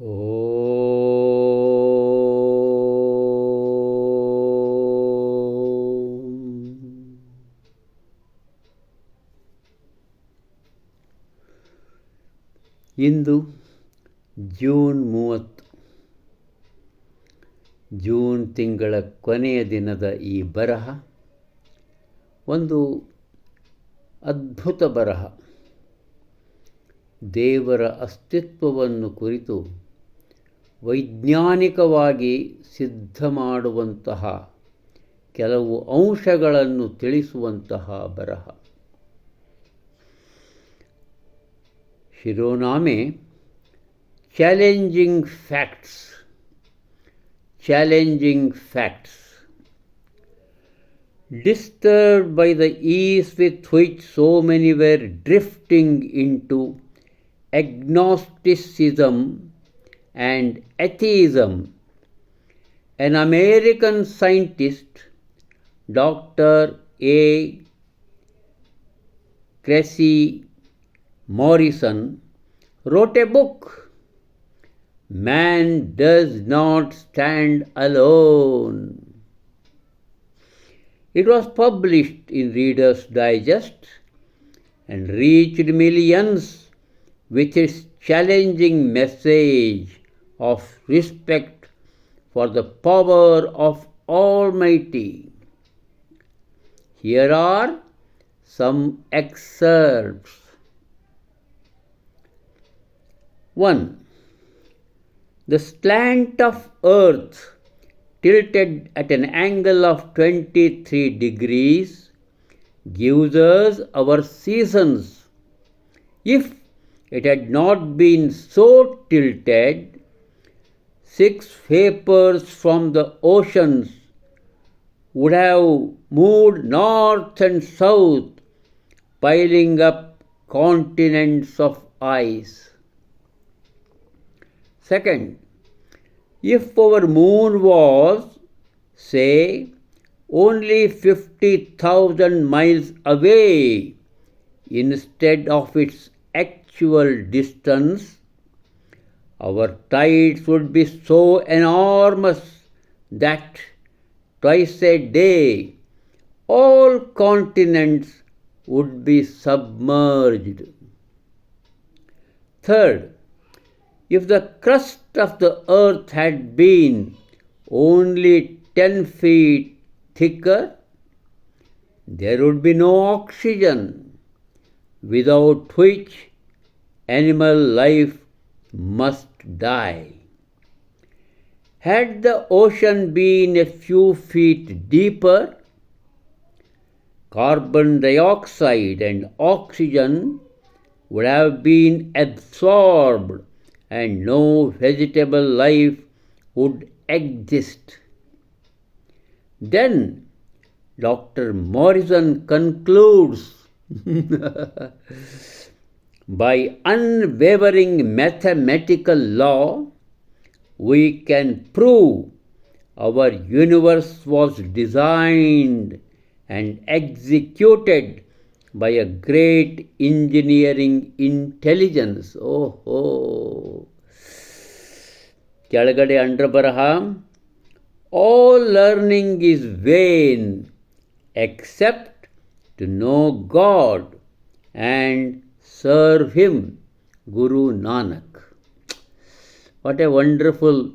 ಇಂದು June ಮೂವತ್ತು. June ತಿಂಗಳ ಕೊನೆಯ ದಿನದ ಈ ಬರಹ ಒಂದು ಅದ್ಭುತ ಬರಹ. ದೇವರ ಅಸ್ತಿತ್ವವನ್ನು ಕುರಿತು ವೈಜ್ಞಾನಿಕವಾಗಿ ಸಿದ್ಧ ಮಾಡುವಂತಹ ಕೆಲವು ಅಂಶಗಳನ್ನು ತಿಳಿಸುವಂತಹ ಬರಹ. ಶಿರೋನಾಮೆ challenging facts challenging facts. Disturb by the is with which so many were drifting into agnosticism and atheism, an American scientist, Dr. A. Cressy Morrison, wrote a book, Man Does Not Stand Alone. It was published in Reader's Digest and reached millions with its challenging message of respect for the power of Almighty. Here are some excerpts. 1. The slant of earth tilted at an angle of 23 degrees gives us our seasons. If it had not been so tilted, six vapors from the oceans would have moved north and south, piling up continents of ice. Second, if our moon was, say, only 50,000 miles away instead of its actual distance, our tides would be so enormous that twice a day all continents would be submerged. Third, if the crust of the earth had been only 10 feet thicker, there would be no oxygen, without which animal life must die. Had the ocean been a few feet deeper, carbon dioxide and oxygen would have been absorbed and no vegetable life would exist. Then Dr. Morrison concludes by unwavering mathematical law, we can prove our universe was designed and executed by a great engineering intelligence. ಓಹೋ ಕೆಳಗಡೆ ಅಂಡ್ರ ಬರಹ all learning is vain except to know God and Serve him Guru Nanak what a wonderful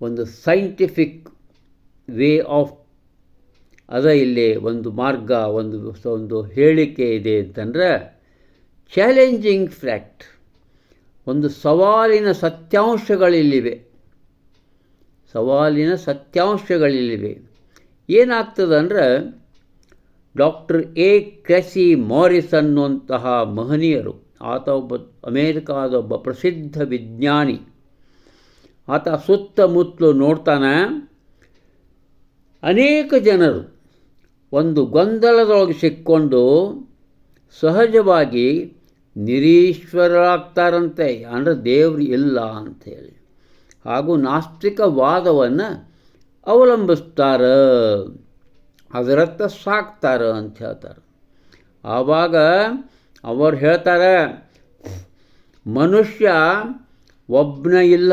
ಒಂದು scientific way of ಅದ ಇಲ್ಲಿ ಒಂದು ಮಾರ್ಗ, ಒಂದು ಒಂದು ಹೇಳಿಕೆ ಇದೆ ಅಂತಂದರೆ ಚಾಲೆಂಜಿಂಗ್ ಫ್ಯಾಕ್ಟ್ ಒಂದು ಸವಾಲಿನ ಸತ್ಯಾಂಶಗಳಿಲ್ಲಿವೆ. ಸವಾಲಿನ ಸತ್ಯಾಂಶಗಳಿಲ್ಲಿವೆ. ಏನಾಗ್ತದಂದ್ರೆ ಡಾಕ್ಟರ್ ಎ ಕ್ರೆಸಿ ಮಾರಿಸ್ ಅನ್ನುವಂತಹ ಮಹನೀಯರು, ಆತ ಒಬ್ಬ ಅಮೇರಿಕಾದ ಒಬ್ಬ ಪ್ರಸಿದ್ಧ ವಿಜ್ಞಾನಿ. ಆತ ಸುತ್ತಮುತ್ತಲು ನೋಡ್ತಾನೆ, ಅನೇಕ ಜನರು ಒಂದು ಗೊಂದಲದೊಳಗೆ ಸಿಕ್ಕೊಂಡು ಸಹಜವಾಗಿ ನಿರೀಶ್ವರರಾಗ್ತಾರಂತೆ, ಅಂದರೆ ದೇವರು ಇಲ್ಲ ಅಂಥೇಳಿ. ಹಾಗೂ ನಾಸ್ತಿಕವಾದವನ್ನು ಅವಲಂಬಿಸ್ತಾರೆ. ಅದರತ್ತ ಸಾಕ್ತಾರೆ ಅಂತ ಹೇಳ್ತಾರೆ. ಆವಾಗ ಅವರು ಹೇಳ್ತಾರೆ, ಮನುಷ್ಯ ಒಬ್ಬನ ಇಲ್ಲ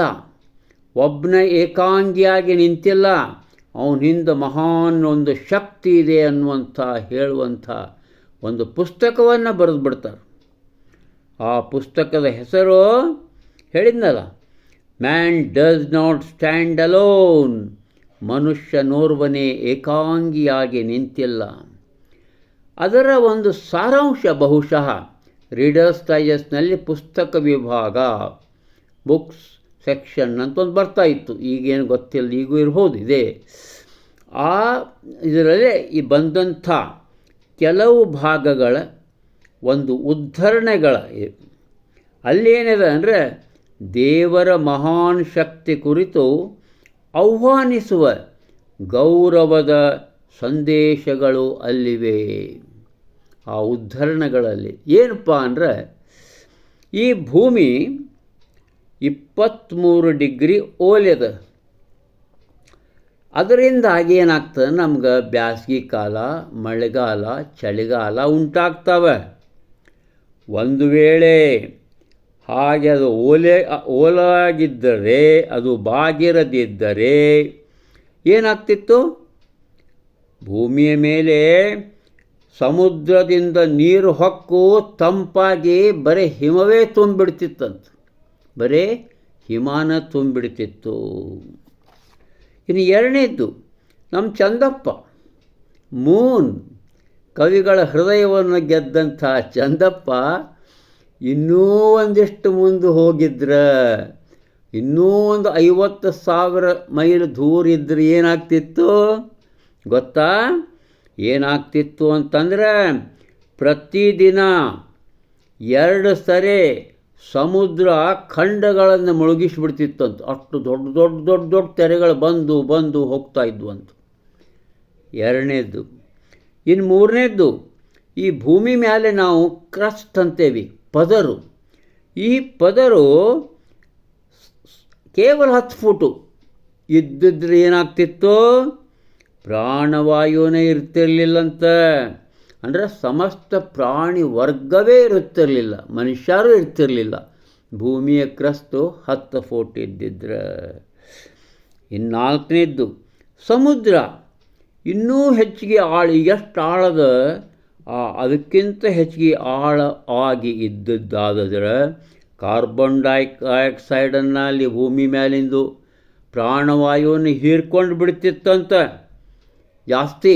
ಒಬ್ಬನ ಏಕಾಂಗಿಯಾಗಿ ನಿಂತಿಲ್ಲ, ಅವನ ಹಿಂದೆ ಮಹಾನ್ ಒಂದು ಶಕ್ತಿ ಇದೆ ಅನ್ನುವಂಥ ಹೇಳುವಂಥ ಒಂದು ಪುಸ್ತಕವನ್ನು ಬರೆದು ಬಿಡ್ತಾರೆ ಆ ಪುಸ್ತಕದ ಹೆಸರು ಹೇಳಿದ್ನಲ್ಲ man does not stand alone ಮನುಷ್ಯನೋರ್ವನೇ ಏಕಾಂಗಿಯಾಗಿ ನಿಂತಿಲ್ಲ. ಅದರ ಒಂದು ಸಾರಾಂಶ ಬಹುಶಃ ರೀಡರ್ಸ್ ಡೈಜೆಸ್ಟ್ನಲ್ಲಿ ಪುಸ್ತಕ ವಿಭಾಗ ಬುಕ್ಸ್ ಸೆಕ್ಷನ್ ಅಂತ ಒಂದು ಬರ್ತಾ ಇತ್ತು. ಈಗೇನು ಗೊತ್ತಿಲ್ಲ, ಈಗೂ ಇರ್ಬೋದು ಇದೆ. ಆ ಇದರಲ್ಲೇ ಈ ಬಂದಂಥ ಕೆಲವು ಭಾಗಗಳ ಒಂದು ಉದ್ಧರಣೆಗಳ ಅಲ್ಲೇನಿದೆ ಅಂದರೆ ದೇವರ ಮಹಾನ್ ಶಕ್ತಿ ಕುರಿತು ಆಹ್ವಾನಿಸುವ ಗೌರವದ ಸಂದೇಶಗಳು ಅಲ್ಲಿವೆ. ಆ ಉದ್ಧರಣಗಳಲ್ಲಿ ಏನಪ್ಪ ಅಂದರೆ ಈ ಭೂಮಿ ಇಪ್ಪತ್ತ್ಮೂರು ಡಿಗ್ರಿ ಓಲ್ಯದ ಅದರಿಂದಾಗಿ ಏನಾಗ್ತದೆ? ನಮ್ಗೆ ಬ್ಯಾಸಗಿ ಕಾಲ, ಮಳೆಗಾಲ, ಚಳಿಗಾಲ ಉಂಟಾಗ್ತವೆ. ಒಂದು ವೇಳೆ ಹಾಗೆ ಅದು ಓಲೆ, ಓಲಾಗಿದ್ದರೆ, ಅದು ಬಾಗಿರದಿದ್ದರೆ ಏನಾಗ್ತಿತ್ತು? ಭೂಮಿಯ ಮೇಲೆ ಸಮುದ್ರದಿಂದ ನೀರು ಹೊಕ್ಕು ತಂಪಾಗಿ ಬರೀ ಹಿಮವೇ ತುಂಬಿಡ್ತಿತ್ತಂತ. ಬರೀ ಹಿಮಾನ ತುಂಬಿಡ್ತಿತ್ತು. ಇನ್ನು ಎರಡನೇದ್ದು, ನಮ್ಮ ಚಂದಪ್ಪ, ಮೂನ್, ಕವಿಗಳ ಹೃದಯವನ್ನು ಗೆದ್ದಂಥ ಚಂದಪ್ಪ ಇನ್ನೂ ಒಂದಿಷ್ಟು ಮುಂದೆ ಹೋಗಿದ್ರೆ, ಇನ್ನೂ ಒಂದು ಐವತ್ತು ಸಾವಿರ ಮೈಲ್ ದೂರ ಇದ್ರೆ ಏನಾಗ್ತಿತ್ತು? ಗೊತ್ತಾ? ಏನಾಗ್ತಿತ್ತು ಅಂತಂದರೆ, ಪ್ರತಿದಿನ ಎರಡು ಸರಿ ಸಮುದ್ರ ಖಂಡಗಳನ್ನು ಮುಳುಗಿಸ್ಬಿಡ್ತಿತ್ತಂತ. ಅಷ್ಟು ದೊಡ್ಡ ದೊಡ್ಡ ದೊಡ್ಡ ದೊಡ್ಡ ತೆರೆಗಳು ಬಂದು ಬಂದು ಹೋಗ್ತಾ ಇದ್ವು ಅಂತ ಎರಡನೇದ್ದು. ಇನ್ನು ಮೂರನೇದ್ದು, ಈ ಭೂಮಿ ಮೇಲೆ ನಾವು ಕ್ರಸ್ಟ್ ಅಂತೇವಿ. ಪದರು. ಈ ಪದರು ಕೇವಲ ಹತ್ತು ಫೂಟು. ಇದ್ದಿದ್ರೆ ಏನಾಗ್ತಿತ್ತು? ಪ್ರಾಣವಾಯುವೇ ಇರ್ತಿರ್ಲಿಲ್ಲಂತ. ಅಂದರೆ ಸಮಸ್ತ ಪ್ರಾಣಿ ವರ್ಗವೇ ಇರುತ್ತಿರಲಿಲ್ಲ. ಮನುಷ್ಯರು ಇರ್ತಿರಲಿಲ್ಲ. ಭೂಮಿಯ ಕ್ರಸ್ತು ಹತ್ತು ಫೋಟ್ ಇದ್ದಿದ್ರೆ. ಇನ್ನಾಲ್ಕನೇದ್ದು, ಸಮುದ್ರ ಇನ್ನೂ ಹೆಚ್ಚಿಗೆ ಆಳ ಎಷ್ಟು ಆಳದ ಅದಕ್ಕಿಂತ ಹೆಚ್ಚಿಗೆ ಆಳ ಆಗಿ ಇದ್ದದ್ದಾದರೆ ಕಾರ್ಬನ್ ಡೈಆಕ್ಸೈಡನ್ನು ಅಲ್ಲಿ ಭೂಮಿ ಮೇಲಿಂದು ಪ್ರಾಣವಾಯುವನ್ನು ಹೀರ್ಕೊಂಡು ಬಿಡ್ತಿತ್ತಂತ ಜಾಸ್ತಿ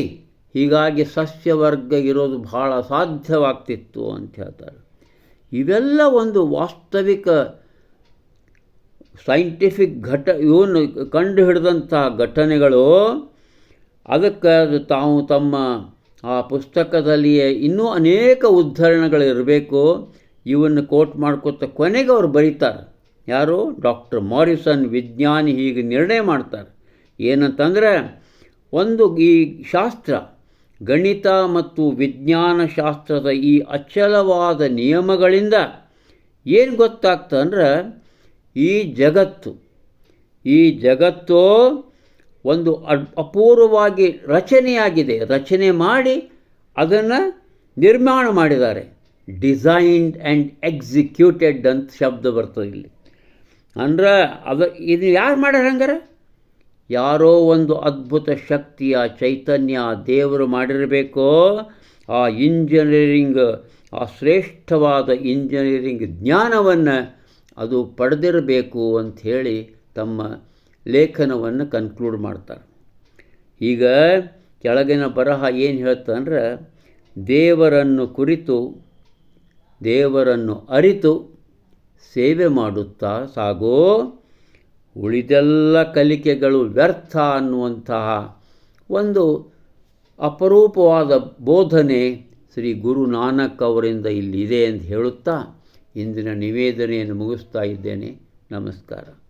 ಹೀಗಾಗಿ ಸಸ್ಯವರ್ಗ ಇರೋದು ಬಹಳ ಸಾಧ್ಯವಾಗ್ತಿತ್ತು ಅಂತ ಹೇಳ್ತಾರೆ. ಇವೆಲ್ಲ ಒಂದು ವಾಸ್ತವಿಕ ಸೈಂಟಿಫಿಕ್ ಘಟ ಇವನು ಕಂಡು ಹಿಡಿದಂಥ ಘಟನೆಗಳು, ಅದಕ್ಕೆ ಅದು ತಾವು ತಮ್ಮ ಆ ಪುಸ್ತಕದಲ್ಲಿಯೇ ಇನ್ನೂ ಅನೇಕ ಉದ್ಧರಣೆಗಳಿರಬೇಕು. ಇವನ್ನು ಕೋಟ್ ಮಾಡ್ಕೋತ ಕೊನೆಗೆ ಅವರು ಬರೀತಾರೆ. ಯಾರು? ಡಾಕ್ಟರ್ ಮಾರಿಸನ್ ವಿಜ್ಞಾನಿ ಹೀಗೆ ನಿರ್ಣಯ ಮಾಡ್ತಾರೆ. ಏನಂತಂದರೆ, ಒಂದು ಈ ಶಾಸ್ತ್ರ, ಗಣಿತ ಮತ್ತು ವಿಜ್ಞಾನ ಶಾಸ್ತ್ರದ ಈ ಅಚಲವಾದ ನಿಯಮಗಳಿಂದ ಏನು ಗೊತ್ತಾಗ್ತಂದ್ರೆ, ಈ ಜಗತ್ತು ಈ ಜಗತ್ತು ಒಂದು ಅಪೂರ್ವವಾಗಿ ರಚನೆಯಾಗಿದೆ. ರಚನೆ ಮಾಡಿ ಅದನ್ನು ನಿರ್ಮಾಣ ಮಾಡಿದ್ದಾರೆ. ಡಿಸೈನ್ಡ್ ಆ್ಯಂಡ್ ಎಕ್ಸಿಕ್ಯೂಟೆಡ್ ಅಂತ ಶಬ್ದ ಬರ್ತದೆ ಇಲ್ಲಿ. ಅಂದ್ರೆ ಅದು ಇದು ಯಾರು ಮಾಡ್ಯಾರ ಹಂಗಾರೆ? ಯಾರೋ ಒಂದು ಅದ್ಭುತ ಶಕ್ತಿಯ ಚೈತನ್ಯ ದೇವರು ಮಾಡಿರಬೇಕೋ, ಆ ಇಂಜಿನಿಯರಿಂಗ್, ಆ ಶ್ರೇಷ್ಠವಾದ ಇಂಜಿನಿಯರಿಂಗ್ ಜ್ಞಾನವನ್ನು ಅದು ಪಡೆದಿರಬೇಕು ಅಂಥೇಳಿ ತಮ್ಮ ಲೇಖನವನ್ನು ಕನ್ಕ್ಲೂಡ್ ಮಾಡ್ತಾರೆ. ಈಗ ಕೆಳಗಿನ ಬರಹ ಏನು ಹೇಳ್ತಂದ್ರೆ ದೇವರನ್ನು ಕುರಿತು, ದೇವರನ್ನು ಅರಿತು ಸೇವೆ ಮಾಡುತ್ತಾ ಸಾಗೋ ಉಳಿದೆಲ್ಲ ಕಲಿಕೆಗಳು ವ್ಯರ್ಥ ಅನ್ನುವಂತಹ ಒಂದು ಅಪರೂಪವಾದ ಬೋಧನೆ ಶ್ರೀ ಗುರು ನಾನಕ್ ಅವರಿಂದ ಇಲ್ಲಿದೆ ಎಂದು ಹೇಳುತ್ತಾ ಇಂದಿನ ನಿವೇದನೆಯನ್ನು ಮುಗಿಸ್ತಾ ಇದ್ದೇನೆ. ನಮಸ್ಕಾರ.